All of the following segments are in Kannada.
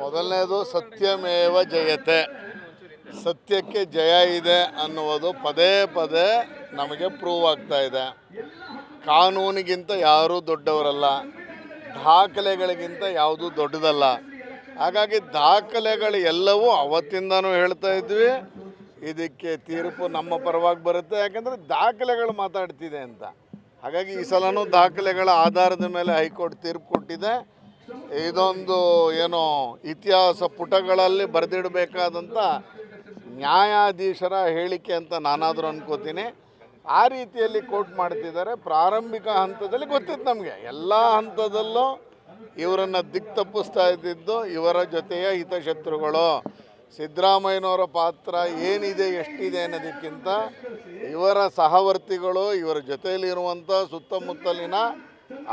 ಮೊದಲನೇದು ಸತ್ಯಮೇವ ಜಯತೆ. ಸತ್ಯಕ್ಕೆ ಜಯ ಇದೆ ಅನ್ನುವುದು ಪದೇ ಪದೇ ನಮಗೆ ಪ್ರೂವ್ ಆಗ್ತಾ ಇದೆ. ಕಾನೂನಿಗಿಂತ ಯಾರೂ ದೊಡ್ಡವರಲ್ಲ. ದಾಖಲೆಗಳಿಗಿಂತ ಯಾವುದೂ ದೊಡ್ಡದಲ್ಲ. ಹಾಗಾಗಿ ದಾಖಲೆಗಳು ಎಲ್ಲವೂ ಅವತ್ತಿಂದನೂ ಹೇಳ್ತಾ ಇದ್ವಿ. ಇದಕ್ಕೆ ತೀರ್ಪು ನಮ್ಮ ಪರವಾಗಿ ಬರುತ್ತೆ. ಯಾಕಂದರೆ ದಾಖಲೆಗಳು ಮಾತಾಡ್ತಿದೆ ಅಂತ. ಹಾಗಾಗಿ ಈ ಸಲನೂ ದಾಖಲೆಗಳ ಆಧಾರದ ಮೇಲೆ ಹೈಕೋರ್ಟ್ ತೀರ್ಪು ಕೊಟ್ಟಿದೆ. ಇದೊಂದು ಏನು ಇತಿಹಾಸ ಪುಟಗಳಲ್ಲಿ ಬರೆದಿಡಬೇಕಾದಂಥ ನ್ಯಾಯಾಧೀಶರ ಹೇಳಿಕೆ ಅಂತ ನಾನಾದರೂ ಅನ್ಕೋತೀನಿ. ಆ ರೀತಿಯಲ್ಲಿ ಕೋರ್ಟ್ ಮಾಡ್ತಿದ್ದಾರೆ. ಪ್ರಾರಂಭಿಕ ಹಂತದಲ್ಲಿ ಗೊತ್ತಿತ್ತು ನಮಗೆ. ಎಲ್ಲ ಹಂತದಲ್ಲೂ ಇವರನ್ನು ದಿಕ್ ತಪ್ಪಿಸ್ತಾ ಇದ್ದಿದ್ದು ಇವರ ಜೊತೆಯ ಹಿತಶತ್ರುಗಳು. ಸಿದ್ದರಾಮಯ್ಯನವರ ಪಾತ್ರ ಏನಿದೆ, ಎಷ್ಟಿದೆ ಅನ್ನೋದಕ್ಕಿಂತ ಇವರ ಸಹವರ್ತಿಗಳು, ಇವರ ಜೊತೆಯಲ್ಲಿರುವಂಥ ಸುತ್ತಮುತ್ತಲಿನ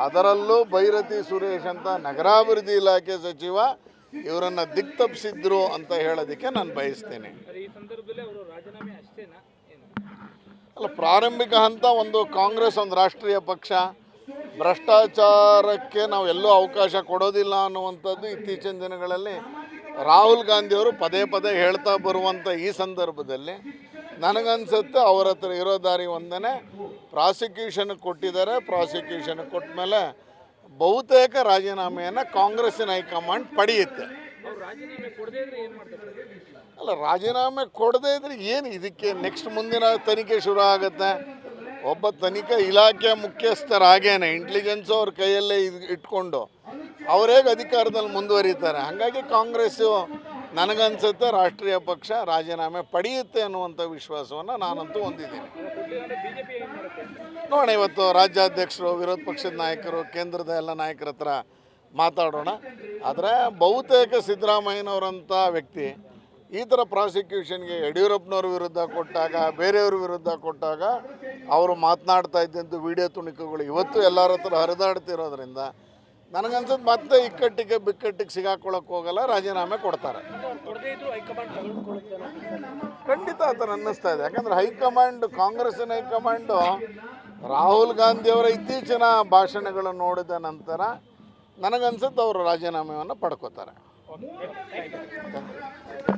ಅದರಲ್ಲೂ ಭೈರತಿ ಸುರೇಶ್ ಅಂತ ನಗರಾಭಿವೃದ್ಧಿ ಇಲಾಖೆ ಸಚಿವ ಇವರನ್ನು ದಿಕ್ ತಪ್ಪಿಸಿದ್ರು ಅಂತ ಹೇಳೋದಕ್ಕೆ ನಾನು ಬಯಸ್ತೇನೆ. ಅಲ್ಲ ಪ್ರಾರಂಭಿಕ ಹಂತ ಒಂದು ಕಾಂಗ್ರೆಸ್ ಒಂದು ರಾಷ್ಟ್ರೀಯ ಪಕ್ಷ. ಭ್ರಷ್ಟಾಚಾರಕ್ಕೆ ನಾವು ಎಲ್ಲೂ ಅವಕಾಶ ಕೊಡೋದಿಲ್ಲ ಅನ್ನುವಂಥದ್ದು ಇತ್ತೀಚಿನ ದಿನಗಳಲ್ಲಿ ರಾಹುಲ್ ಗಾಂಧಿಯವರು ಪದೇ ಪದೇ ಹೇಳ್ತಾ ಬರುವಂಥ ಈ ಸಂದರ್ಭದಲ್ಲಿ ನನಗನ್ಸುತ್ತೆ ಅವ್ರ ಹತ್ರ ಇರೋ ದಾರಿ ಒಂದನೇ ಪ್ರಾಸಿಕ್ಯೂಷನ್ ಕೊಟ್ಟಿದ್ದಾರೆ, ಪ್ರಾಸಿಕ್ಯೂಷನ್ ಕೊಟ್ಟ ಮೇಲೆ ಬಹುತೇಕ ರಾಜೀನಾಮೆಯನ್ನು ಕಾಂಗ್ರೆಸ್ಸಿನ ಹೈಕಮಾಂಡ್ ಪಡೆಯುತ್ತೆ. ಅಲ್ಲ, ರಾಜೀನಾಮೆ ಕೊಡದೇ ಇದ್ರೆ ಏನು ಇದಕ್ಕೆ ನೆಕ್ಸ್ಟ್ ಮುಂದಿನ ತನಿಖೆ ಶುರು ಆಗುತ್ತೆ? ಒಬ್ಬ ತನಿಖಾ ಇಲಾಖೆ ಮುಖ್ಯಸ್ಥರಾಗೇನೆ ಇಂಟೆಲಿಜೆನ್ಸು ಅವ್ರ ಕೈಯಲ್ಲೇ ಇದ್- ಇಟ್ಕೊಂಡು ಅವರೇಗೆ ಅಧಿಕಾರದಲ್ಲಿ ಮುಂದುವರಿತಾರೆ? ಹಾಗಾಗಿ ಕಾಂಗ್ರೆಸ್ಸು ನನಗನ್ಸುತ್ತೆ ರಾಷ್ಟ್ರೀಯ ಪಕ್ಷ ರಾಜೀನಾಮೆ ಪಡೆಯುತ್ತೆ ಅನ್ನುವಂಥ ವಿಶ್ವಾಸವನ್ನು ನಾನಂತೂ ಹೊಂದಿದ್ದೀನಿ. ನೋಡೋಣ ಇವತ್ತು ರಾಜ್ಯಾಧ್ಯಕ್ಷರು, ವಿರೋಧ ಪಕ್ಷದ ನಾಯಕರು, ಕೇಂದ್ರದ ಎಲ್ಲ ನಾಯಕರ ಹತ್ರ ಮಾತಾಡೋಣ. ಆದರೆ ಬಹುತೇಕ ಸಿದ್ದರಾಮಯ್ಯನವರಂಥ ವ್ಯಕ್ತಿ ಈ ಥರ ಪ್ರಾಸಿಕ್ಯೂಷನ್ಗೆ ಯಡಿಯೂರಪ್ಪನವ್ರ ವಿರುದ್ಧ ಕೊಟ್ಟಾಗ, ಬೇರೆಯವ್ರ ವಿರುದ್ಧ ಕೊಟ್ಟಾಗ, ಅವರು ಮಾತನಾಡ್ತಾ ಇದ್ದಂಥ ವಿಡಿಯೋ ತುಣುಕುಗಳು ಇವತ್ತು ಎಲ್ಲರ ಹತ್ರ ಹರಿದಾಡ್ತಿರೋದ್ರಿಂದ ನನಗನ್ಸುತ್ತೆ ಮತ್ತೆ ಇಕ್ಕಟ್ಟಿಗೆ ಬಿಕ್ಕಟ್ಟಿಗೆ ಸಿಗಾಕೊಳ್ಳೋಕೆ ಹೋಗಲ್ಲ, ರಾಜೀನಾಮೆ ಕೊಡ್ತಾರೆ. ಖಂಡಿತ ಅಂತ ಅನ್ನಿಸ್ತಾ ಇದೆ. ಯಾಕಂದ್ರೆ ಹೈಕಮಾಂಡ್, ಕಾಂಗ್ರೆಸ್ಸಿನ ಹೈಕಮಾಂಡು ರಾಹುಲ್ ಗಾಂಧಿಯವರ ಇತ್ತೀಚಿನ ಭಾಷಣಗಳನ್ನು ನೋಡಿದ ನಂತರ ನನಗನ್ಸುತ್ತೆ ಅವರು ರಾಜೀನಾಮೆಯನ್ನು ಪಡ್ಕೋತಾರೆ.